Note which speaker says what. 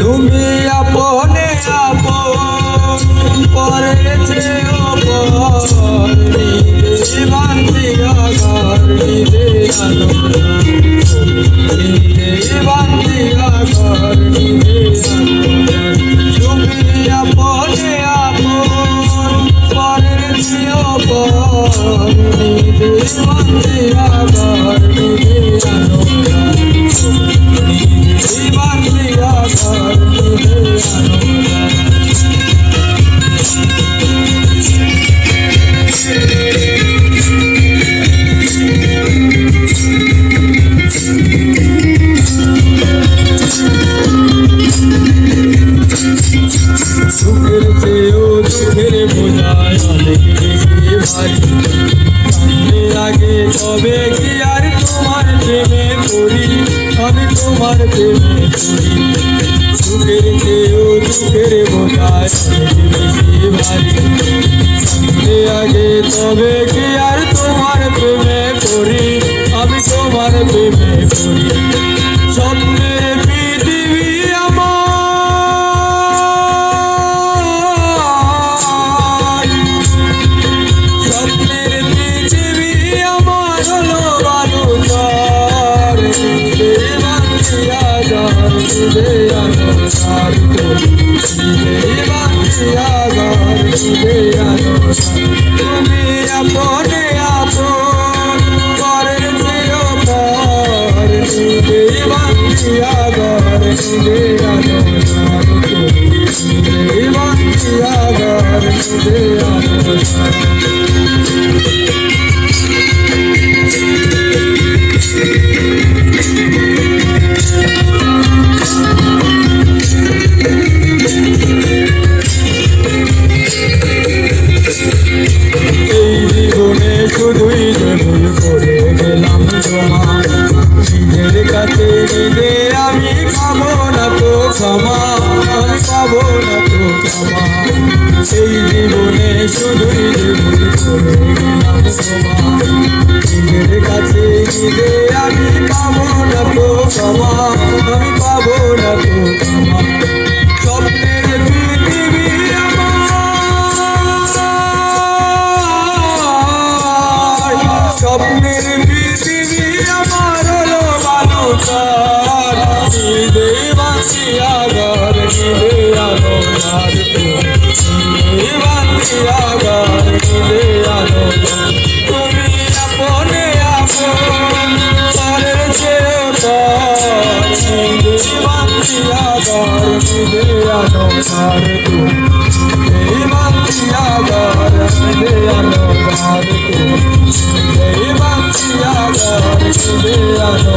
Speaker 1: তুমি আপনে আপন পরেছে অপর পর নিজে বান্ধিয়া ঘর নিজে আলো। চেয়েও দুঃখের বোঝায় অনেক বেশি ভারী সামনে আগে তবে কি আর তোমার প্রেমে পড়ি আমি তোমার প্রেমে পড়ি সুখের চেয়েও দুঃখের বোঝায় অনেক বেশি ভারী সামনে আগে তবে কি আর তোমার প্রেমে পড়ি আমি তোমার প্রেমে পড়ি ঘর নিজে আনোয়ার নিজে ঘর নিজে আনোয়ার নিজে আমি পাবো না তো ক্ষমা, আমি পাবো না তো ক্ষমা। এই জীবনে শুধুই জমা নিজের কাছে নিজে আমি পাবো না তো ক্ষমা, আমি পাবো না তো ক্ষমা। স্বপ্নের স্বপ্নের পৃথিবী আমার। হলো বালুকার নিজে বাঁচিয়া ঘর নিজে আলো নিজে বাঁচিয়া ঘর নিজে আলো তুমি আপনে আপন পরের চেয়ে পর নিজে বাঁচিয়া ঘর নিজে আলো তুমি নিজে আলো